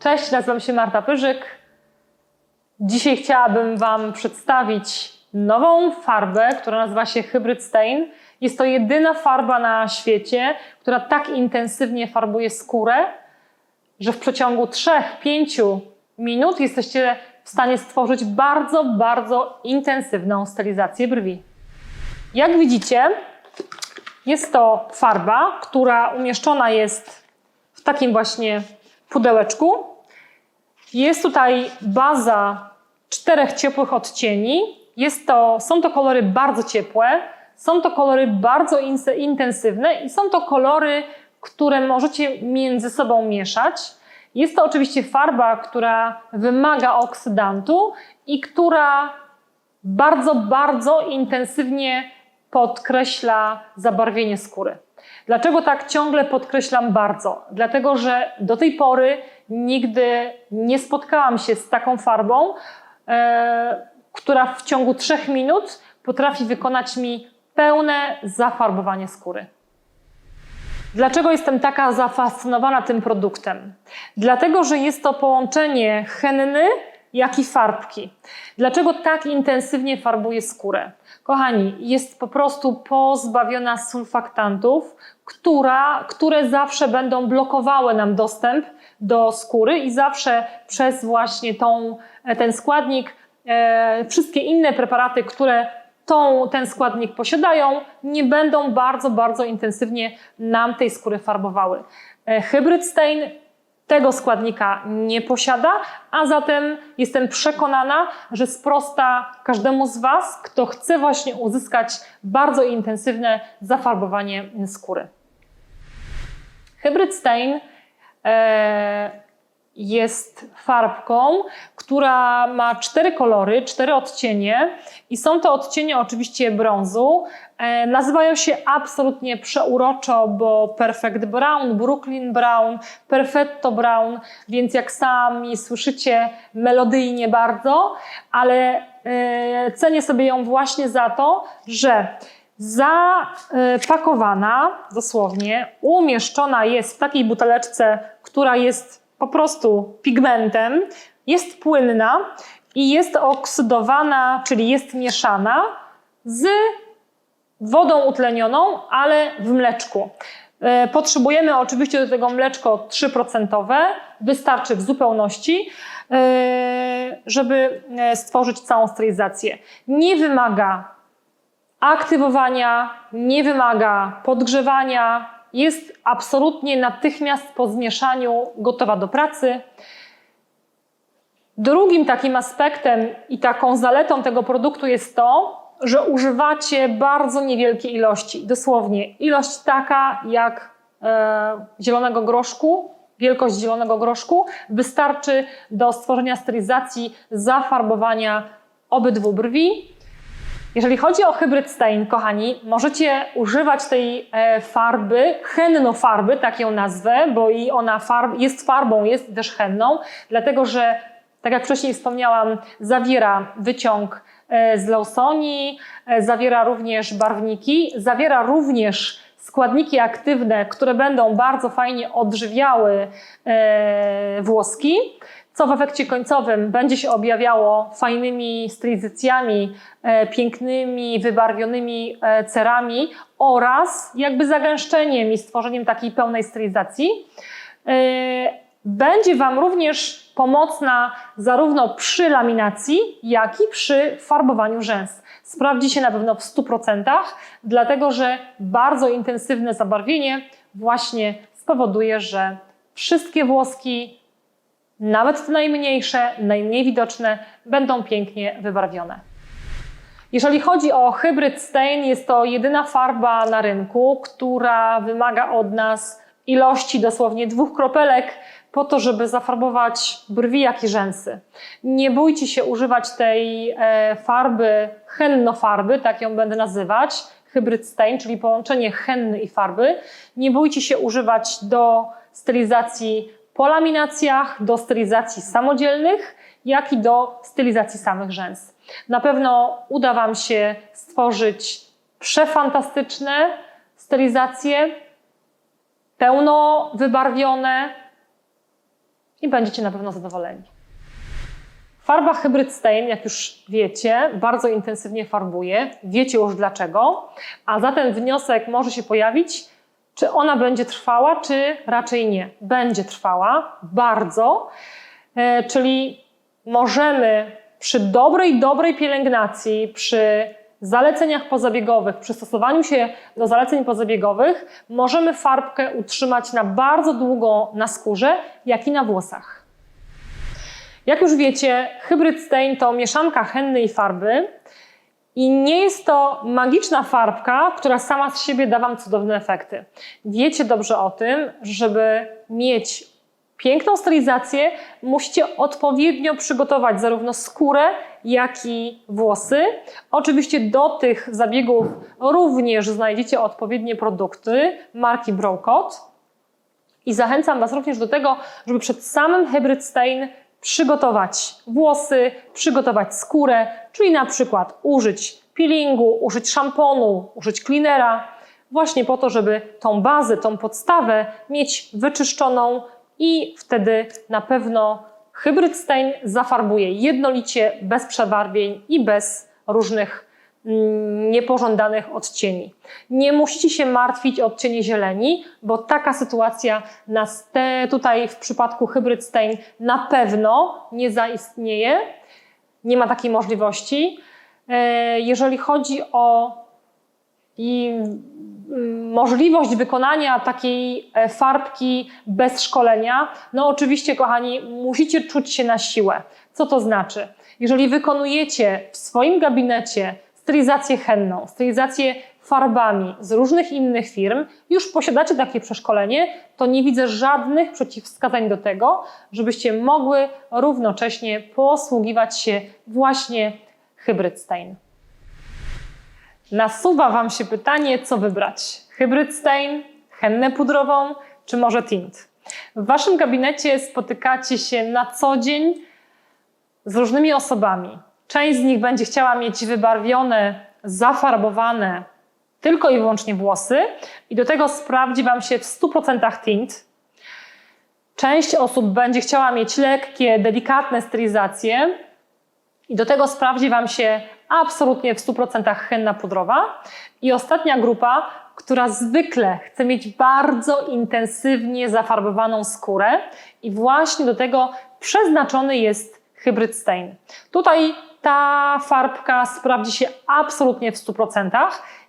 Cześć, nazywam się Marta Pyrzyk. Dzisiaj chciałabym Wam przedstawić nową farbę, która nazywa się Hybrid Stain. Jest to jedyna farba na świecie, która tak intensywnie farbuje skórę, że w przeciągu 3-5 minut jesteście w stanie stworzyć bardzo, bardzo intensywną stylizację brwi. Jak widzicie, jest to farba, która umieszczona jest w takim właśnie pudełeczku. Jest tutaj baza czterech ciepłych odcieni. Jest to, są to kolory bardzo ciepłe, są to kolory bardzo intensywne i są to kolory, które możecie między sobą mieszać. Jest to oczywiście farba, która wymaga oksydantu i która bardzo, bardzo intensywnie podkreśla zabarwienie skóry. Dlaczego tak ciągle podkreślam bardzo? Dlatego, że do tej pory nigdy nie spotkałam się z taką farbą, e, która w ciągu trzech minut potrafi wykonać mi pełne zafarbowanie skóry. Dlaczego jestem taka zafascynowana tym produktem? Dlatego, że jest to połączenie henny jak i farbki. Dlaczego tak intensywnie farbuje skórę? Kochani, jest po prostu pozbawiona sulfaktantów, która, które zawsze będą blokowały nam dostęp do skóry i zawsze przez właśnie tą, ten składnik, e, wszystkie inne preparaty, które tą, ten składnik posiadają, nie będą bardzo, bardzo intensywnie nam tej skóry farbowały. E, Hybrid Stain tego składnika nie posiada, a zatem jestem przekonana, że sprosta każdemu z Was, kto chce właśnie uzyskać bardzo intensywne zafarbowanie skóry. Hybrid Stain e, jest farbką, która ma cztery kolory, cztery odcienie i są to odcienie oczywiście brązu. E, nazywają się absolutnie przeuroczo, bo Perfect Brown, Brooklyn Brown, Perfetto Brown, więc jak sami słyszycie, melodyjnie bardzo, ale e, cenię sobie ją właśnie za to, że zapakowana dosłownie, umieszczona jest w takiej buteleczce, która jest po prostu pigmentem, jest płynna i jest oksydowana, czyli jest mieszana z wodą utlenioną, ale w mleczku. E, potrzebujemy oczywiście do tego mleczko 3%, wystarczy w zupełności, e, żeby e, stworzyć całą stylizację. Nie wymaga aktywowania, nie wymaga podgrzewania, jest absolutnie natychmiast po zmieszaniu gotowa do pracy. Drugim takim aspektem i taką zaletą tego produktu jest to, że używacie bardzo niewielkiej ilości. Dosłownie ilość taka jak e, zielonego groszku, wielkość zielonego groszku wystarczy do stworzenia stylizacji, zafarbowania obydwu brwi jeżeli chodzi o hybryd stain, kochani, możecie używać tej e, farby, henno-farby, tak ją nazwę, bo i ona farb, jest farbą, jest też henną, dlatego że, tak jak wcześniej wspomniałam, zawiera wyciąg e, z Lawsonii, e, zawiera również barwniki, zawiera również składniki aktywne, które będą bardzo fajnie odżywiały włoski co w efekcie końcowym będzie się objawiało fajnymi stylizacjami, e, pięknymi, wybarwionymi e, cerami oraz jakby zagęszczeniem i stworzeniem takiej pełnej stylizacji. E, będzie Wam również pomocna zarówno przy laminacji, jak i przy farbowaniu rzęs. Sprawdzi się na pewno w 100%, dlatego że bardzo intensywne zabarwienie właśnie spowoduje, że wszystkie włoski nawet te najmniejsze, najmniej widoczne, będą pięknie wybarwione. Jeżeli chodzi o hybryd stain, jest to jedyna farba na rynku, która wymaga od nas ilości dosłownie dwóch kropelek po to, żeby zafarbować brwi, jak i rzęsy. Nie bójcie się używać tej e, farby, henno-farby, tak ją będę nazywać, hybryd stain, czyli połączenie henny i farby. Nie bójcie się używać do stylizacji po laminacjach do stylizacji samodzielnych, jak i do stylizacji samych rzęs. Na pewno uda Wam się stworzyć przefantastyczne stylizacje, pełno wybarwione, i będziecie na pewno zadowoleni. Farba Hybrid Stain, jak już wiecie, bardzo intensywnie farbuje. Wiecie już dlaczego. A zatem wniosek może się pojawić, czy ona będzie trwała, czy raczej nie. Będzie trwała bardzo, e, czyli możemy przy dobrej, dobrej pielęgnacji, przy zaleceniach pozabiegowych, przy stosowaniu się do zaleceń pozabiegowych, możemy farbkę utrzymać na bardzo długo na skórze, jak i na włosach. Jak już wiecie, Hybrid Stain to mieszanka henny i farby i nie jest to magiczna farbka, która sama z siebie da Wam cudowne efekty. Wiecie dobrze o tym, żeby mieć piękną stylizację, musicie odpowiednio przygotować zarówno skórę, jak i włosy. Oczywiście do tych zabiegów również znajdziecie odpowiednie produkty marki Brocot. I zachęcam Was również do tego, żeby przed samym Hybrid Stain przygotować włosy, przygotować skórę, czyli na przykład użyć peelingu, użyć szamponu, użyć cleanera, właśnie po to, żeby tą bazę, tą podstawę mieć wyczyszczoną i wtedy na pewno Hybrid Stain zafarbuje jednolicie, bez przebarwień i bez różnych niepożądanych odcieni. Nie musicie się martwić o odcienie zieleni, bo taka sytuacja nas te, tutaj w przypadku Hybrid Stain na pewno nie zaistnieje. Nie ma takiej możliwości. E, jeżeli chodzi o mm, możliwość wykonania takiej e, farbki bez szkolenia, no oczywiście, kochani, musicie czuć się na siłę. Co to znaczy? Jeżeli wykonujecie w swoim gabinecie stylizację henną, stylizację farbami z różnych innych firm, już posiadacie takie przeszkolenie, to nie widzę żadnych przeciwwskazań do tego, żebyście mogły równocześnie posługiwać się właśnie Hybrid Stain. Nasuwa Wam się pytanie, co wybrać? Hybrid Stain, hennę pudrową, czy może tint? W Waszym gabinecie spotykacie się na co dzień z różnymi osobami. Część z nich będzie chciała mieć wybarwione, zafarbowane tylko i wyłącznie włosy i do tego sprawdzi Wam się w 100% tint. Część osób będzie chciała mieć lekkie, delikatne stylizacje i do tego sprawdzi Wam się absolutnie w 100% henna pudrowa. I ostatnia grupa, która zwykle chce mieć bardzo intensywnie zafarbowaną skórę i właśnie do tego przeznaczony jest Hybrid Stain. Tutaj ta farbka sprawdzi się absolutnie w 100%,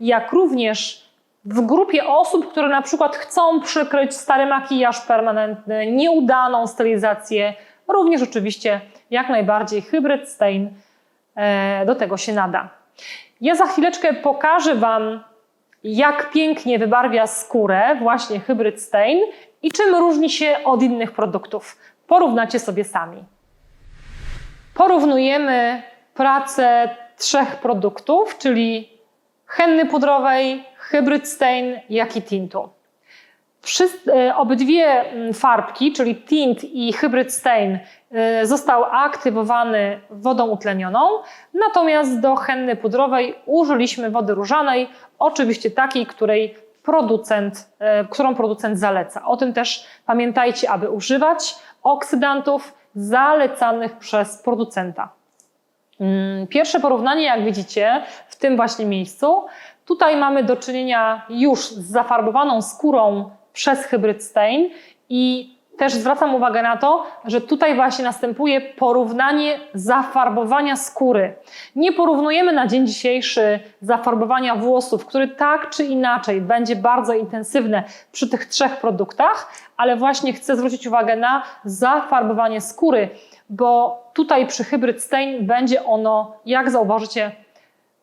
jak również w grupie osób, które na przykład chcą przykryć stary makijaż permanentny, nieudaną stylizację, również oczywiście jak najbardziej Hybrid Stain E, do tego się nada. Ja za chwileczkę pokażę Wam, jak pięknie wybarwia skórę właśnie Hybrid Stain i czym różni się od innych produktów. Porównacie sobie sami. Porównujemy pracę trzech produktów, czyli henny pudrowej, Hybrid Stain, jak i tintu. E, obydwie mm, farbki, czyli tint i Hybrid Stain, e, został aktywowany wodą utlenioną, natomiast do henny pudrowej użyliśmy wody różanej, oczywiście takiej, której producent, e, którą producent zaleca. O tym też pamiętajcie, aby używać oksydantów zalecanych przez producenta. Mm, pierwsze porównanie, jak widzicie, w tym właśnie miejscu. Tutaj mamy do czynienia już z zafarbowaną skórą przez Hybrid Stain i też zwracam uwagę na to, że tutaj właśnie następuje porównanie zafarbowania skóry. Nie porównujemy na dzień dzisiejszy zafarbowania włosów, który tak czy inaczej będzie bardzo intensywne przy tych trzech produktach, ale właśnie chcę zwrócić uwagę na zafarbowanie skóry, bo tutaj przy Hybrid Stain będzie ono, jak zauważycie,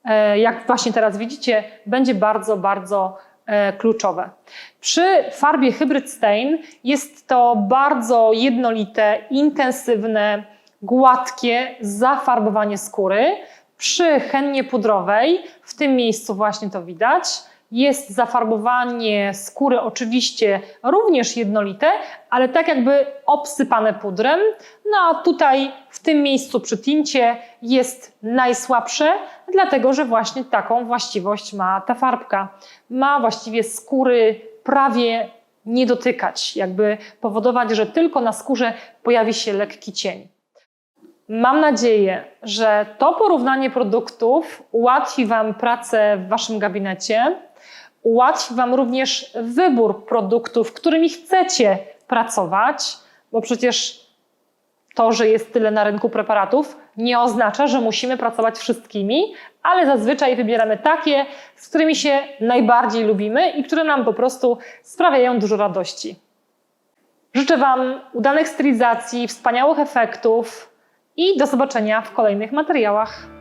e, jak właśnie teraz widzicie, będzie bardzo, bardzo kluczowe. Przy farbie Hybrid Stain jest to bardzo jednolite, intensywne, gładkie zafarbowanie skóry. Przy hennie pudrowej, w tym miejscu właśnie to widać, jest zafarbowanie skóry oczywiście również jednolite, ale tak jakby obsypane pudrem. No a tutaj w tym miejscu przy tincie jest najsłabsze, dlatego że właśnie taką właściwość ma ta farbka. Ma właściwie skóry prawie nie dotykać, jakby powodować, że tylko na skórze pojawi się lekki cień. Mam nadzieję, że to porównanie produktów ułatwi Wam pracę w Waszym gabinecie, ułatwi Wam również wybór produktów, którymi chcecie pracować, bo przecież to, że jest tyle na rynku preparatów, nie oznacza, że musimy pracować wszystkimi, ale zazwyczaj wybieramy takie, z którymi się najbardziej lubimy i które nam po prostu sprawiają dużo radości. Życzę Wam udanych stylizacji, wspaniałych efektów i do zobaczenia w kolejnych materiałach.